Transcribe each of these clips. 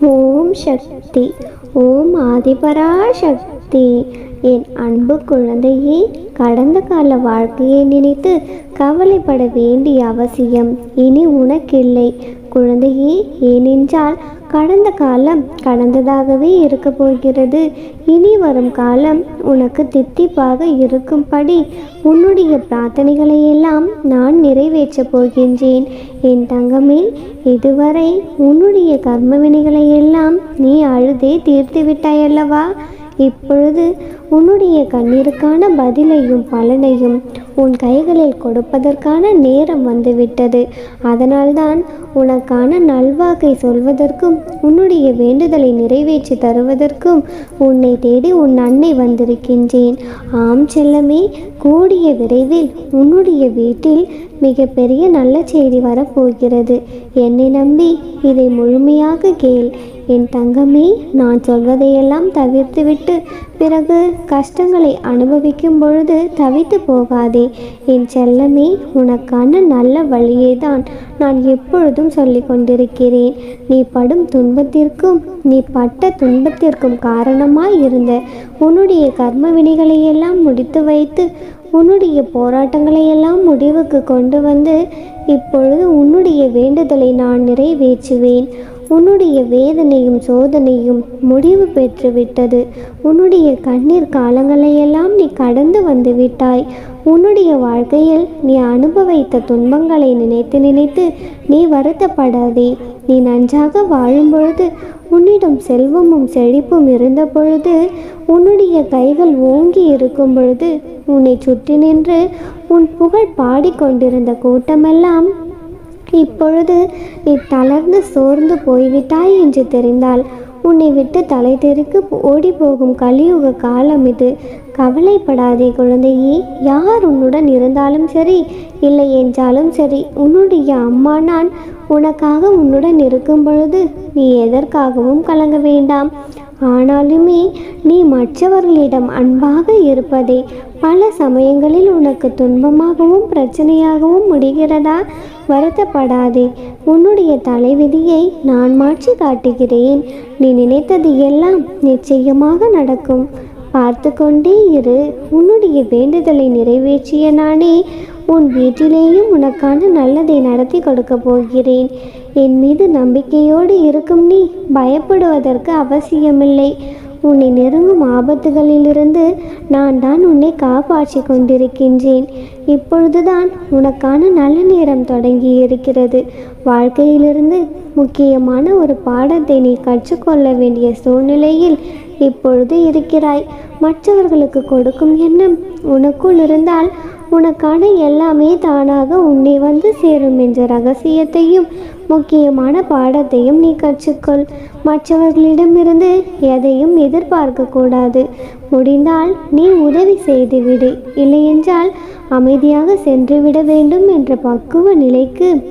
ஓம் சக்தி ஓம் ஆதிபரா சக்தி என் அன்பு குழந்தையே கடந்த கால வாழ்க்கையை நினைத்து கவலைப்பட வேண்டிய அவசியம் இனி உனக்கில்லை. குழந்தையே ஏனென்றால் கடந்த காலம் கடந்ததாகவே இருக்க போகிறது. இனி வரும் காலம் உனக்கு தித்திப்பாக இருக்கும்படி உன்னுடைய பிரார்த்தனைகளை எல்லாம் நான் நிறைவேற்றப் போகின்றேன். என் தங்கமே இதுவரை உன்னுடைய கர்மவினைகளை எல்லாம் நீ அழுதே தீர்த்து விட்டாயல்லவா இப்பொழுது உன்னுடைய கண்ணீருக்கான பதிலையும் பலனையும் உன் கைகளில் கொடுப்பதற்கான நேரம் வந்துவிட்டது. அதனால்தான் உனக்கான நல்வாக்கை சொல்வதற்கும் உன்னுடைய வேண்டுதலை நிறைவேற்றி தருவதற்கும் உன்னை தேடி உன் அன்னை வந்திருக்கின்றேன். ஆம் செல்லமே கூடிய விரைவில் உன்னுடைய வீட்டில் மிகப்பெரிய நல்ல செய்தி வரப்போகிறது. என்னை நம்பி இதை முழுமையாக கேள். என் தங்கமே நான் சொல்வதையெல்லாம் தவிர்த்துவிட்டு பிறகு கஷ்டங்களை அனுபவிக்கும் பொழுது தவித்து போகாதே. என் செல்லமே உனக்கான நல்ல வழியை தான் நான் எப்பொழுதும் சொல்லி கொண்டிருக்கிறேன். நீ படும் துன்பத்திற்கும் நீ பட்ட துன்பத்திற்கும் காரணமாய் இருந்த உன்னுடைய கர்ம வினைகளையெல்லாம் முடித்து வைத்து உன்னுடைய போராட்டங்களை எல்லாம் முடிவுக்கு கொண்டு வந்து இப்பொழுது உன்னுடைய வேண்டுதலை நான் நிறைவேற்றுவேன். உன்னுடைய வேதனையும் சோதனையும் முடிவு பெற்றுவிட்டது. உன்னுடைய கண்ணீர் காலங்களையெல்லாம் நீ கடந்து வந்து விட்டாய். உன்னுடைய வாழ்க்கையில் நீ அனுபவித்த துன்பங்களை நினைத்து நினைத்து நீ வருத்தப்படாதே. நீ நன்றாக வாழும்பொழுது உன்னிடம் செல்வமும் செழிப்பும் இருந்த பொழுது உன்னுடைய கைகள் ஓங்கி இருக்கும் பொழுது உன்னை சுற்றி நின்று உன் புகழ் பாடிக்கொண்டிருந்த கூட்டமெல்லாம் இப்பொழுது நீ தளர்ந்து சோர்ந்து போய்விட்டாய் என்று தெரிந்தால் உன்னை விட்டு தலை தெருக்கு ஓடி போகும் கலியுக காலம் இது. கவலைப்படாதே குழந்தையே யார் உன்னுடன் இருந்தாலும் சரி இல்லை என்றாலும் சரி உன்னுடைய அம்மா நான் உனக்காக உன்னுடன் இருக்கும் பொழுது நீ எதற்காகவும் கலங்க வேண்டாம். ஆனாலுமே நீ மற்றவர்களிடம் அன்பாக இருப்பதே பல சமயங்களில் உனக்கு துன்பமாகவும் பிரச்சனையாகவும் முடிகிறதா? வருத்தப்படாதே. உன்னுடைய தலைவிதியை நான் மாற்றி காட்டுகிறேன். நீ நினைத்தது எல்லாம் நிச்சயமாக நடக்கும். பார்த்து கொண்டே இரு. உன்னுடைய வேண்டுதலை நிறைவேற்றிய நானே உன் வீட்டிலேயும் உனக்கான நல்லதை நடத்தி கொடுக்க போகிறேன். என் மீது நம்பிக்கையோடு இருக்கும் நீ பயப்படுவதற்கு அவசியமில்லை. உன்னை நெருங்கும் ஆபத்துகளிலிருந்து நான் தான் உன்னை காப்பாற்றி கொண்டிருக்கின்றேன். இப்பொழுதுதான் உனக்கான நல்ல நேரம் தொடங்கி இருக்கிறது. வாழ்க்கையிலிருந்து முக்கியமான ஒரு பாடத்தை நீ கற்றுக்கொள்ள வேண்டிய சூழ்நிலையில் இப்பொழுது இருக்கிறாய். மற்றவர்களுக்கு கொடுக்கும் எண்ணம் உனக்குள் இருந்தால் உனக்கான எல்லாமே தானாக உன்னை வந்து சேரும் என்ற ரகசியத்தையும் முக்கியமான பாடத்தையும் நீ கற்றுக்கொள். மற்றவர்களிடமிருந்து எதையும் எதிர்பார்க்க கூடாது. முடிந்தால் நீ உதவி செய்துவிடு இல்லையென்றால் அமைதியாக சென்றுவிட வேண்டும் என்ற பக்குவ நிலைக்கு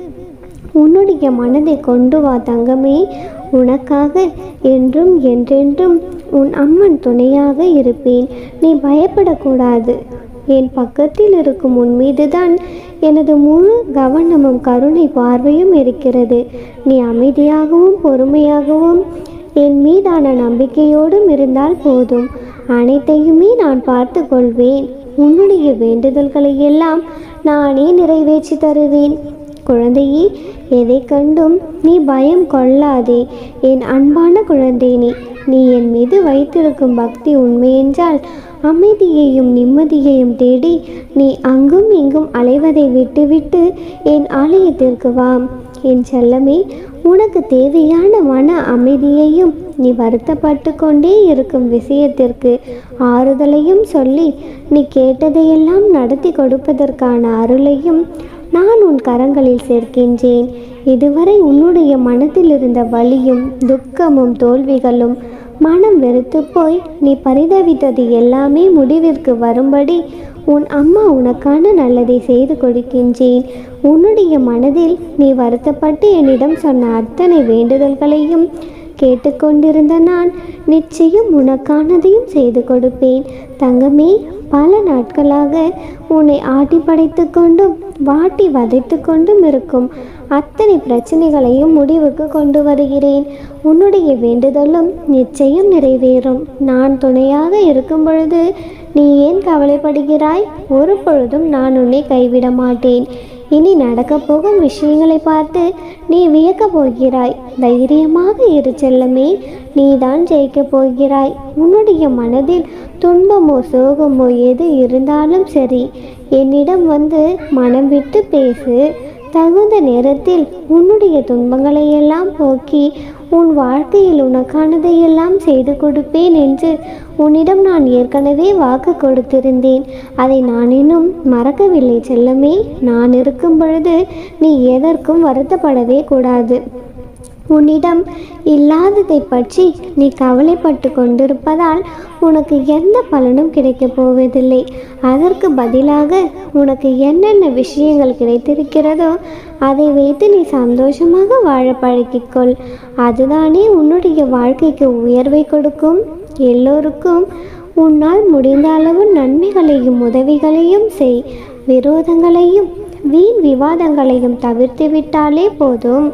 உன்னுடைய மனதை கொண்டு வா தங்கமே. உனக்காக என்றும் என்றென்றும் உன் அம்மன் துணையாக இருப்பேன். நீ பயப்படக்கூடாது. என் பக்கத்தில் இருக்கும் உன் மீதுதான் எனது முழு கவனமும் கருணை பார்வையும் இருக்கிறது. நீ அமைதியாகவும் பொறுமையாகவும் என் மீதான நம்பிக்கையோடும் இருந்தால் போதும். அனைத்தையுமே நான் பார்த்து கொள்வேன். உன்னுடைய வேண்டுதல்களை எல்லாம் நானே நிறைவேற்றி தருவேன். குழந்தையே எதை கண்டும் நீ பயம் கொள்ளாதே. என் அன்பான குழந்தை நீ நீ என் மீது வைத்திருக்கும் பக்தி உண்மையென்றால் அமைதியையும் நிம்மதியையும் தேடி நீ அங்கும் இங்கும் அலைவதை விட்டுவிட்டு என் ஆலயத்திற்கு வா. என் செல்லமே உனக்கு தேவையான மன அமைதியையும் நீ வருத்தப்பட்டு கொண்டே இருக்கும் விஷயத்திற்கு ஆறுதலையும் சொல்லி நீ கேட்டதையெல்லாம் நடத்தி கொடுப்பதற்கான அருளையும் நான் உன் கரங்களில் சேர்க்கின்றேன். இதுவரை உன்னுடைய மனத்தில் இருந்த வலியும் துக்கமும் தோல்விகளும் மனம் வெறுத்து போய் நீ பரிதவித்தது எல்லாமே முடிவிற்கு வரும்படி உன் அம்மா உனக்கான நல்லதை செய்து கொடுக்கின்றேன். உன்னுடைய மனதில் நீ வருத்தப்பட்டு என்னிடம் சொன்ன அத்தனை வேண்டுதல்களையும் கேட்டுக்கொண்டிருந்த நான் நிச்சயம் உனக்கானதையும் செய்து கொடுப்பேன். தங்கமே பல நாட்களாக உன்னை ஆட்டி படைத்து கொண்டும் வாட்டி வதைத்து கொண்டும் இருக்கும். அத்தனை பிரச்சனைகளையும் முடிவுக்கு கொண்டு வருகிறேன். உன்னுடைய வேண்டுதலும் நிச்சயம் நிறைவேறும். நான் துணையாக இருக்கும் பொழுது நீ ஏன் கவலைப்படுகிறாய்? ஒரு பொழுதும் நான் உன்னை கைவிட மாட்டேன். இனி நடக்கப் போகும் விஷயங்களை பார்த்து நீ வியக்கப் போகிறாய். தைரியமாக இரு செல்லமே நீதான் ஜெயிக்கப் போகிறாய். உன்னுடைய மனதில் துன்பமோ சோகமோ எது இருந்தாலும் சரி என்னிடம் வந்து மனம் விட்டு பேசு. தகுந்த நேரத்தில் உன்னுடைய துன்பங்களை எல்லாம் போக்கி உன் வாழ்க்கையில் உனக்கானதை எல்லாம் செய்து கொடுப்பேன் என்று உன்னிடம் நான் ஏற்கனவே வாக்கு கொடுத்திருந்தேன். அதை நான் இன்னும் மறக்கவில்லை செல்லமே. நான் இருக்கும் பொழுது நீ எதற்கும் வருத்தப்படவே கூடாது. உன்னிடம் இல்லாததை பற்றி நீ கவலைப்பட்டு கொண்டிருப்பதால் உனக்கு எந்த பலனும் கிடைக்கப் போவதில்லை. அதற்கு பதிலாக உனக்கு என்னென்ன விஷயங்கள் கிடைத்திருக்கிறதோ அதை வைத்து நீ சந்தோஷமாக வாழ பழகிக்கொள் அதுதானே உன்னுடைய வாழ்க்கைக்கு உயர்வை கொடுக்கும். எல்லோருக்கும் உன்னால் முடிந்த அளவு நன்மைகளையும் உதவிகளையும் செய். விரோதங்களையும் வீண் விவாதங்களையும் தவிர்த்து விட்டாலே போதும்.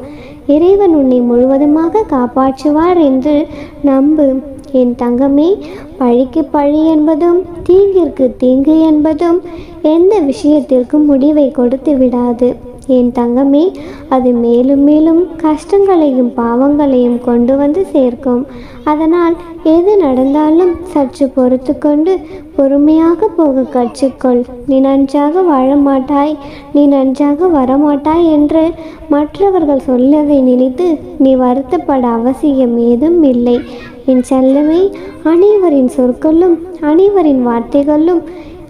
இறைவன் உன்னை முழுவதுமாக காப்பாற்றுவார் என்று நம்பு. என் தங்கமே பழிக்கு பழி என்பதும் தீங்கிற்கு தீங்கு என்பதும் எந்த விஷயத்திற்கும் முடிவை கொடுத்து விடாது. என் தங்கமே அது மேலும் மேலும் கஷ்டங்களையும் பாவங்களையும் கொண்டு வந்து சேர்க்கும். அதனால் எது நடந்தாலும் சற்று பொறுத்து கொண்டு பொறுமையாக போக கற்றுக்கொள். நீ நன்றாக வாழ மாட்டாய் நீ நன்றாக வரமாட்டாய் என்று மற்றவர்கள் சொல்லதை நினைத்து நீ வருத்தப்பட அவசியம் ஏதும் இல்லை. என் செல்லமே அனைவரின் சொற்களும் அனைவரின் வார்த்தைகளும்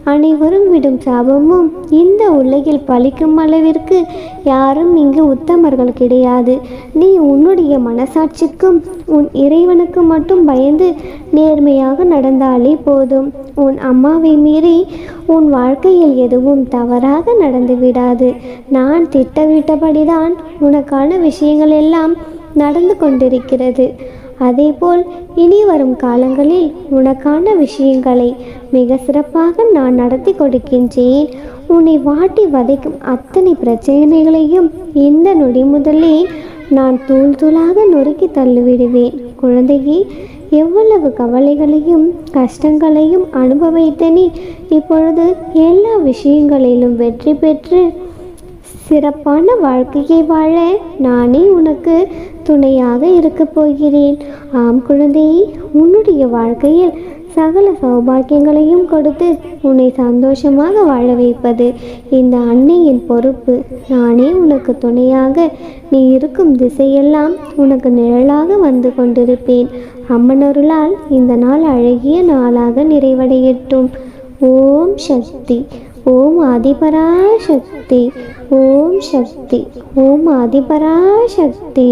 அனைவரும் விடும் சாபமும் இந்த உலகில் பழிக்கும் அளவிற்கு யாரும் இங்கு உத்தமர்கள் கிடையாது. நீ உன்னுடைய மனசாட்சிக்கும் உன் இறைவனுக்கு மட்டும் பயந்து நேர்மையாக நடந்தாலே போதும். உன் அம்மாவை மீறி உன் வாழ்க்கையில் எதுவும் தவறாக நடந்து விடாது. நான் திட்டமிட்டபடிதான் உனக்கான விஷயங்கள் எல்லாம் நடந்து கொண்டிருக்கிறது. அதேபோல் இனி வரும் காலங்களில் உனக்கான விஷயங்களை மிக சிறப்பாக நான் நடத்தி கொடுக்கின்றேன். உன்னை வாட்டி வதைக்கும் அத்தனை பிரச்சனைகளையும் இந்த நொடி முதலே நான் தூள் தூளாக நொறுக்கி தள்ளிவிடுவேன். குழந்தையே எவ்வளவு கவலைகளையும் கஷ்டங்களையும் அனுபவித்த நீ இப்பொழுது எல்லா விஷயங்களிலும் வெற்றி பெற்று சிறப்பான வாழ்க்கையை வாழ நானே உனக்கு துணையாக இருக்கப் போகிறேன். ஆம் குழந்தையே உன்னுடைய வாழ்க்கையில் சகல சௌபாக்கியங்களையும் கொடுத்து உன்னை சந்தோஷமாக வாழ வைப்பது இந்த அன்னையின் பொறுப்பு. நானே உனக்கு துணையாக நீ இருக்கும் திசையெல்லாம் உனக்கு நிழலாக வந்து கொண்டிருப்பேன். அம்மனருளால் இந்த நாள் அழகிய நாளாக நிறைவடையட்டும். ஓம் சக்தி ஓம் ஆதிபராசக்தி ஓம் சக்தி ஓம் ஆதிபராசக்தி. சக்தி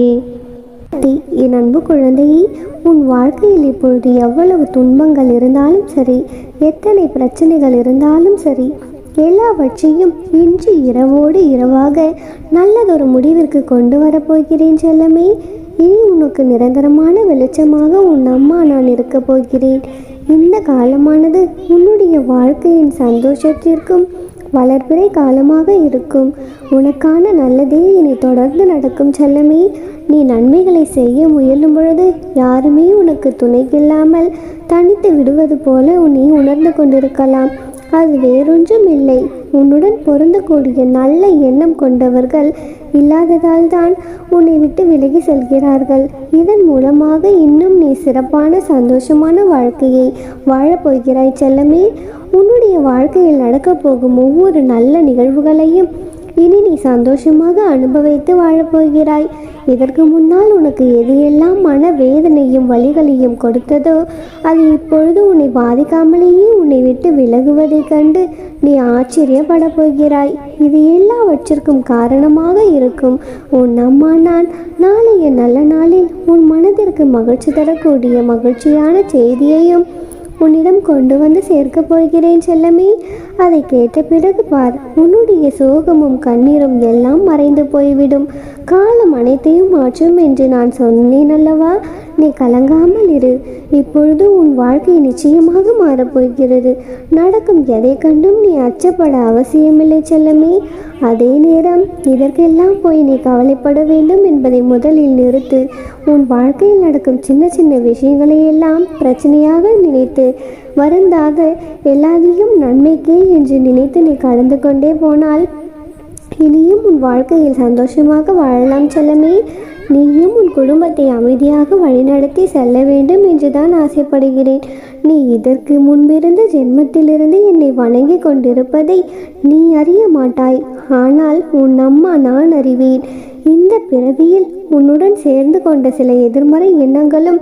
என் அன்பு குழந்தையே உன் வாழ்க்கையில் இப்பொழுது எவ்வளவு துன்பங்கள் இருந்தாலும் சரி எத்தனை பிரச்சனைகள் இருந்தாலும் சரி எல்லாவற்றையும் இன்று இரவோடு இரவாக நல்லதொரு முடிவிற்கு கொண்டு வரப்போகிறேன் செல்லமே. இனி உனக்கு நிரந்தரமான வெளிச்சமாக உன் அம்மா நான் இருக்கப் போகிறேன். இந்த காலமானது உன்னுடைய வாழ்க்கையின் சந்தோஷத்திற்கும் வளர்பிறை காலமாக இருக்கும். உனக்கான நல்லதே இனி தொடர்ந்து நடக்கும் செல்லமே. நீ நன்மைகளை செய்ய முயலும் பொழுது யாருமே உனக்கு துணைக்கில்லாமல் தனித்து விடுவது போல நீ உணர்ந்து கொண்டிருக்கலாம். அது வேறொன்றும் இல்லை. உன்னுடன் பொருந்தக்கூடிய நல்ல எண்ணம் கொண்டவர்கள் இல்லாததால் தான் உன்னை விட்டு விலகி செல்கிறார்கள். இதன் மூலமாக இன்னும் நீ சிறப்பான சந்தோஷமான வாழ்க்கையை வாழப்போகிறாய் செல்லமே. உன்னுடைய வாழ்க்கையில் நடக்கப் போகும் ஒவ்வொரு நல்ல நிகழ்வுகளையும் இனி நீ சந்தோஷமாக அனுபவித்து வாழப்போகிறாய் இதற்கு முன்னால் உனக்கு எது எல்லாம் மன வேதனையும் வழிகளையும் கொடுத்ததோ அது இப்பொழுது உன்னை பாதிக்காமலேயே உன்னை விட்டு விலகுவதைக் கண்டு நீ ஆச்சரியப்பட போகிறாய். இது எல்லாவற்றிற்கும் காரணமாக இருக்கும். உன் அம்மா நான் நாளைய நல்ல நாளில் உன் மனதிற்கு மகிழ்ச்சி தரக்கூடிய மகிழ்ச்சியான செய்தியையும் உன்னிடம் கொண்டு வந்து சேர்க்கப் போகிறேன் செல்லமே. அதை கேட்ட பிறகு பார் உன்னுடைய சோகமும் கண்ணீரும் எல்லாம் மறைந்து போய்விடும். காலம் அனைத்தையும் மாற்றும் என்று நான் சொன்னேன் அல்லவா? நீ கலங்காமல் இரு. இப்பொழுது உன் வாழ்க்கை நிச்சயமாக மாறப்போகிறது நடக்கும் எதை கண்டும் நீ அச்சப்பட அவசியமில்லை செல்லமே. அதே நேரம் இதற்கெல்லாம் போய் நீ கவலைப்பட வேண்டும் என்பதை முதலில் நிறுத்து. உன் வாழ்க்கையில் நடக்கும் சின்ன சின்ன விஷயங்களை எல்லாம் பிரச்சனையாக நினைத்து வருந்தாத எல்லாத்தையும் நன்மைக்கே என்று நினைத்து நீ கடந்து கொண்டே போனால் இனியும் உன் வாழ்க்கையில் சந்தோஷமாக வாழலாம் செல்லமே. நீயும் உன் குடும்பத்தை அமைதியாக வழிநடத்தி செல்ல வேண்டும் என்றுதான் ஆசைப்படுகிறேன். நீ இதற்கு முன்பிருந்த ஜென்மத்திலிருந்து என்னை வணங்கி கொண்டிருப்பதை நீ அறிய மாட்டாய். ஆனால் உன் அம்மா நான் அறிவேன். இந்த பிறவியில் உன்னுடன் சேர்ந்து கொண்ட சில எதிர்மறை எண்ணங்களும்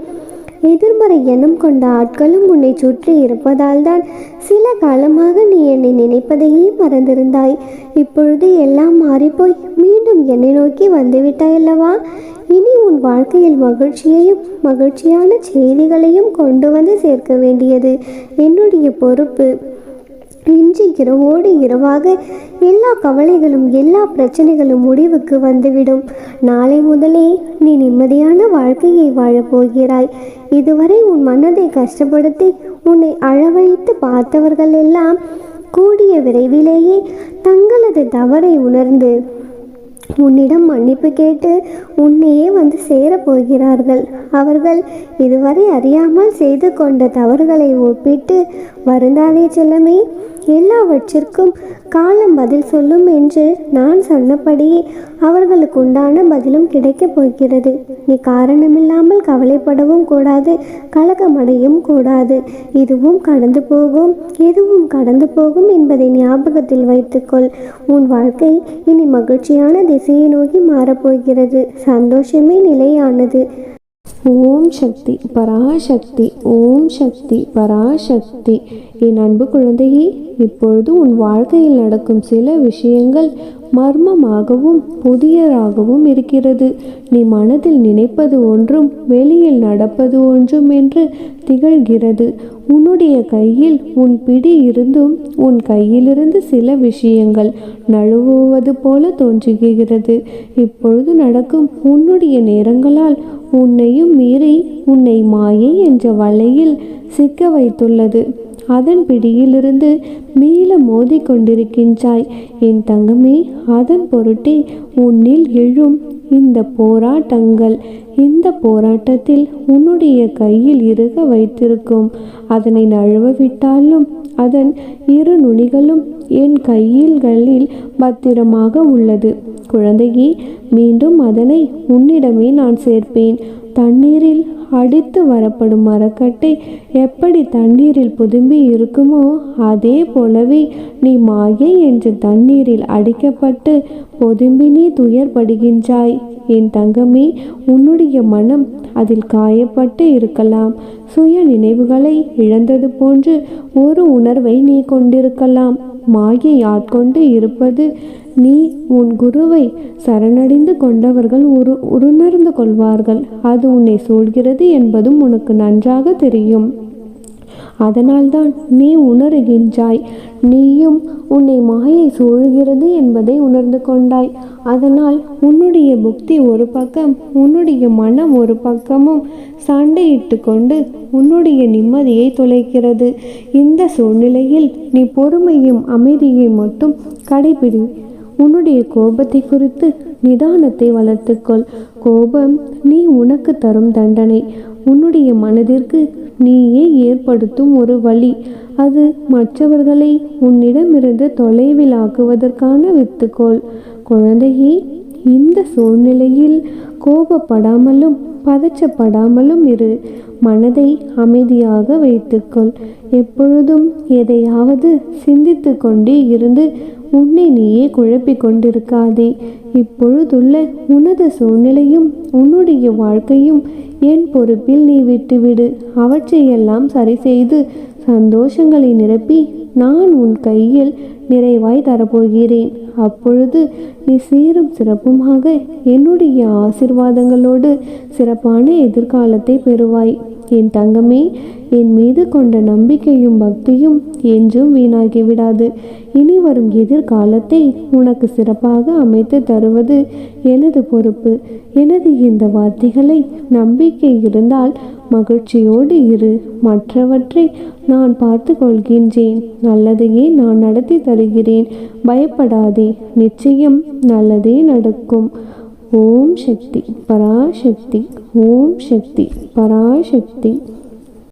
எதிர்மறை எண்ணம் கொண்ட ஆட்களும் உன்னை சுற்றி இருப்பதால் தான் சில காலமாக நீ என்னை நினைப்பதையே மறந்திருந்தாய். இப்பொழுது எல்லாம் மாறிப்போய் மீண்டும் என்னை நோக்கி வந்துவிட்டாய் அல்லவா? இனி உன் வாழ்க்கையில் மகிழ்ச்சியையும் மகிழ்ச்சியான செய்திகளையும் கொண்டு வந்து சேர்க்க வேண்டியது என்னுடைய பொறுப்பு. இன்று இரவோடு இரவாக எல்லா கவலைகளும் எல்லா பிரச்சனைகளும் முடிவுக்கு வந்துவிடும். நாளை முதலே நீ நிம்மதியான வாழ்க்கையை வாழப்போகிறாய் இதுவரை உன் மனதை கஷ்டப்படுத்தி உன்னை அழவைத்து பார்த்தவர்கள் எல்லாம் கூடிய விரைவிலேயே தங்களது தவறை உணர்ந்து உன்னிடம் மன்னிப்பு கேட்டு உன்னையே வந்து சேரப் போகிறார்கள். அவர்கள் இதுவரை அறியாமல் செய்து கொண்ட தவறுகளை ஒப்பிட்டு வருந்தாதே செல்லமே. எல்லாவற்றிற்கும் காலம் பதில் சொல்லும் என்று நான் சொன்னபடியே அவர்களுக்கு உண்டான பதிலும் கிடைக்கப் போகிறது. நீ காரணமில்லாமல் கவலைப்படவும் கூடாது கலக்கமடையும் கூடாது. இதுவும் கடந்து போகும் எதுவும் கடந்து போகும் என்பதை ஞாபகத்தில் வைத்துக்கொள். உன் வாழ்க்கை இனி மகிழ்ச்சியான திசையை நோக்கி மாறப்போகிறது சந்தோஷமே நிலையானது. ஓம் சக்தி பராசக்தி ஓம் சக்தி பராசக்தி. என் அன்பு குழந்தையே இப்பொழுது உன் வாழ்க்கையில் நடக்கும் சில விஷயங்கள் மர்மமாகவும் புதியதாகவும் இருக்கிறது. நீ மனதில் நினைப்பது ஒன்றும் வெளியில் நடப்பது ஒன்றும் என்று திகழ்கிறது. உன்னுடைய கையில் உன் பிடி இருந்தும் உன் கையிலிருந்து சில விஷயங்கள் நழுவுவது போல தோன்றுகிறது. இப்பொழுது நடக்கும் உன்னுடைய நேரங்களால் உன்னையும் மீறி உன்னை மாயை என்ற வலையில் சிக்க வைத்துள்ளது. அதன் பிடியிலிருந்து மீள மோதி கொண்டிருக்கின்றாய். என் தங்கமே அதன் பொருட்டே உன்னில் எழும் இந்த போராட்டங்கள் இந்த போராட்டத்தில் உன்னுடைய கையில் இருக வைத்திருக்கும். அதனை நழுவ விட்டாலும் அதன் இரு நுனிகளும் என் கையில்களில் பத்திரமாக உள்ளது. குழந்தையே மீண்டும் அதனை உன்னிடமே நான் சேர்ப்பேன். தண்ணீரில் அடித்து வரப்படும் மரக்கட்டை எப்படி தண்ணீரில் புதும்பி இருக்குமோ அதே போலவே நீ மாயை என்று தண்ணீரில் அடிக்கப்பட்டு பொதும்பி நீ துயர்படுகின்றாய். என் தங்கமே உன்னுடைய மனம் அதில் காயப்பட்டு இருக்கலாம். சுய நினைவுகளை இழந்தது போன்று ஒரு உணர்வை நீ கொண்டிருக்கலாம். மாயை ஆட்கொண்டு இருப்பது நீ உன் குருவை சரணடைந்து கொண்டவர்கள் உரு உணர்ந்து கொள்வார்கள். அது உன்னை சூழ்கிறது என்பதும் உனக்கு நன்றாக தெரியும். அதனால்தான் நீ உணர்கின்றாய். நீயும் உன்னை மாயை சூழ்கிறது என்பதை உணர்ந்து கொண்டாய். அதனால் உன்னுடைய புக்தி ஒரு பக்கம் உன்னுடைய மனம் ஒரு பக்கமும் சண்டையிட்டு கொண்டு உன்னுடைய நிம்மதியை தொலைக்கிறது. இந்த சூழ்நிலையில் நீ பொறுமையும் அமைதியை மட்டும் கடைபிடி உன்னுடைய கோபத்தை குறித்து நிதானத்தை வளர்த்துக்கொள். கோபம் நீ உனக்கு தரும் தண்டனை. உன்னுடைய மனதிற்கு நீயே ஏற்படுத்தும் ஒரு வழி. அது மற்றவர்களை உன்னிடமிருந்து தொலைவில் ஆக்குவதற்கான வித்துக்கோள். குழந்தையே இந்த சூழ்நிலையில் கோபப்படாமலும் பதச்சப்படாமலும் இரு. மனதை அமைதியாக வைத்துக்கொள். எப்பொழுதும் எதையாவது சிந்தித்து கொண்டே இருந்து உன்னை நீயே குழப்பிக் கொண்டிருக்காதே. இப்பொழுதுள்ள உனது சூழ்நிலையும் உன்னுடைய வாழ்க்கையும் என் பொறுப்பில் நீ விட்டுவிடு. அவற்றையெல்லாம் சரி செய்து சந்தோஷங்களை நிரப்பி நான் உன் கையில் நிறைவாய் தரப்போகிறேன். அப்பொழுது நீ சீரும் சிறப்புமாக என்னுடைய ஆசிர்வாதங்களோடு சிறப்பான எதிர்காலத்தை பெறுவாய். என் தங்கமே என் மீது கொண்ட நம்பிக்கையும் பக்தியும் என்றும் வீணாகிவிடாது இனி வரும் எதிர்காலத்தை உனக்கு சிறப்பாக அமைத்து தருவது எனது பொறுப்பு. எனது இந்த வார்த்தைகளை நம்பிக்கை இருந்தால் மகிழ்ச்சியோடு இரு. மற்றவற்றை நான் பார்த்து கொள்கின்றேன். நல்லதையே நான் நடத்தி தருகிறேன். பயப்படாதே. நிச்சயம் நல்லதே நடக்கும். ஓம் சக்தி. பராசக்தி. ஓம் சக்தி. பராசக்தி.